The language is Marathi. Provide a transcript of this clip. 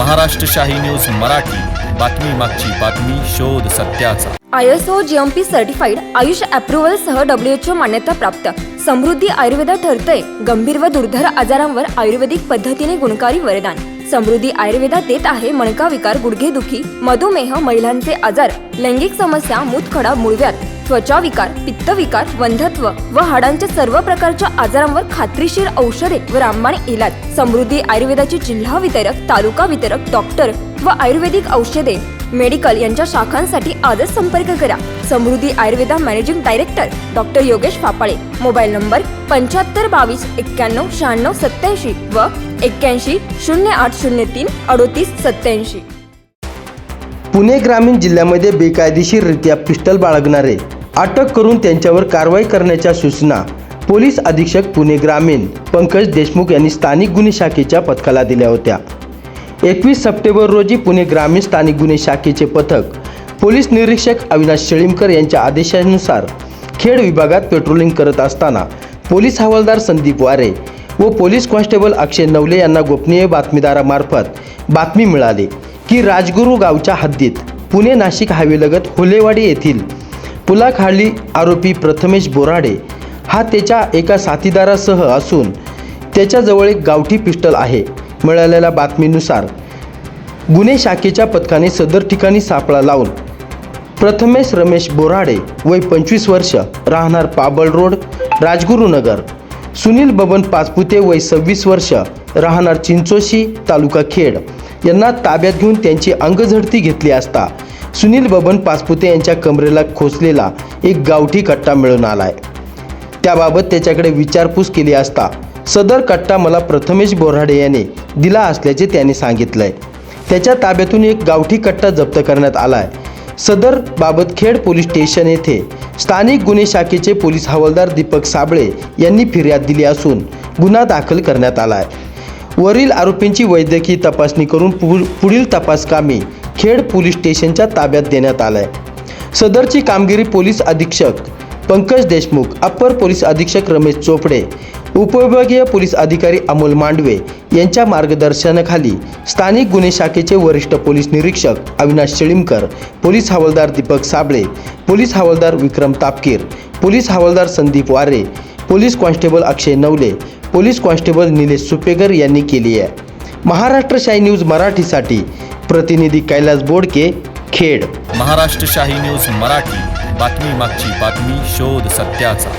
महाराष्ट्र शाही न्यूज मराठी. बातमी मागची बातमी शोध सत्याचा. I S O G M P certified AYUSH approval सह डब्ल्यू एच ओ मान्यता प्राप्त. समृद्धी आयुर्वेदा ठरतंय. गंभीर व दुर्धर आजारांवर आयुर्वेदिक पद्धतीने गुणकारी वरदान. समृद्धी आयुर्वेदा देत आहे मणका विकार गुडघेदुखी मधुमेह महिलांचे आजार लैंगिक समस्या मूतखडा मूळव्यात त्वचा विकार पित्तविकार वंधत्व व हाडांच्या सर्व प्रकारच्या आजारांवर खात्रीशीर औषधे व रामबाण इलाज. समृद्धी आयुर्वेदाचे जिल्हा वितरक तालुका वितरक डॉक्टर व आयुर्वेदिक औषधे. मेडिकल यांच्या शाखांसाठी आजच संपर्क करा. Samruddhi Ayurveda managing director doctor Yogesh Phapale. Mobile number पंच्याहत्तर बावीस एक्क्याण्णव शहाण्णव सत्याऐंशी व एक्क्याऐंशी शून्य आठ शून्य तीन अडोतीस सत्याऐंशी पुणे ग्रामीण जिल्ह्यामध्ये बेकायदेशीररित्या पिस्टल बाळगणारे अटक करून त्यांच्यावर कारवाई करण्याच्या सूचना पोलीस अधीक्षक पुणे ग्रामीण पंकज देशमुख यांनी स्थानिक गुन्हे शाखेच्या पथकाला दिल्या होत्या. एकवीस सप्टेंबर रोजी पुणे ग्रामीण स्थानिक गुन्हे शाखेचे पथक पोलीस निरीक्षक अविनाश शेळीमकर यांच्या आदेशानुसार खेड विभागात पेट्रोलिंग करत असताना पोलीस हवालदार संदीप वारे व पोलीस कॉन्स्टेबल अक्षय नवले यांना गोपनीय बातमीदारामार्फत बातमी मिळाली की राजगुरू गावच्या हद्दीत पुणे नाशिक हायवेलगत होलेवाडी येथील पुलाखाली आरोपी प्रथमेश बोराडे. हा त्याच्या एका साथीदारासह असून त्याच्याजवळ एक गावठी पिस्टल आहे मिळालेल्या बातमीनुसार. गुन्हे शाखेच्या पथकाने सदर ठिकाणी सापळा लावून प्रथमेश रमेश बोराडे वय पंचवीस वर्ष राहणार पाबळ रोड राजगुरुनगर सुनील बबन पाचपुते वय सव्वीस वर्ष राहणार चिंचोशी तालुका खेड. यांना ताब्यात घेऊन त्यांची अंगझडती घेतली असता सुनील बबन पासपुते यांच्या कमरेला खोचलेला एक गावठी कट्टा मिळून आलाय. त्याबाबत त्याच्याकडे विचारपूस केली असता सदर कट्टा मला प्रथमेश बोराडे याने दिला असल्याचे त्याने सांगितलंय. त्याच्या ताब्यातून एक गावठी कट्टा जप्त करण्यात आलाय. सदर बाबत खेड पोलीस स्टेशन येथे स्थानिक गुन्हे शाखेचे पोलीस हवालदार दीपक साबळे यांनी फिर्याद दिली असून गुन्हा दाखल करण्यात आलाय. वरील आरोपींची वैद्यकीय तपासणी करून पु- पुढील तपास कामी खेड पोलीस स्टेशनच्या ताब्यात देण्यात आलाय. सदरची कामगिरी पोलीस अधीक्षक पंकज देशमुख अप्पर पोलीस अधीक्षक रमेश चोपडे उपविभागीय पोलीस अधिकारी अमोल मांडवे यांच्या मार्गदर्शनाखाली स्थानिक गुन्हे शाखेचे वरिष्ठ पोलीस निरीक्षक अविनाश शेळीमकर पोलीस हवालदार दीपक साबळे पोलीस हवालदार विक्रम तापकीर पोलीस हवालदार Sandeep Ware police constable Akshay Navale police constable Nilesh Supekar यांनी केली आहे. महाराष्ट्र शाही न्यूज मराठीसाठी प्रतिनिधी कैलास बोडके खेड. महाराष्ट्र शाही न्यूज मराठी. बातमी मागची बातमी शोध सत्याचा.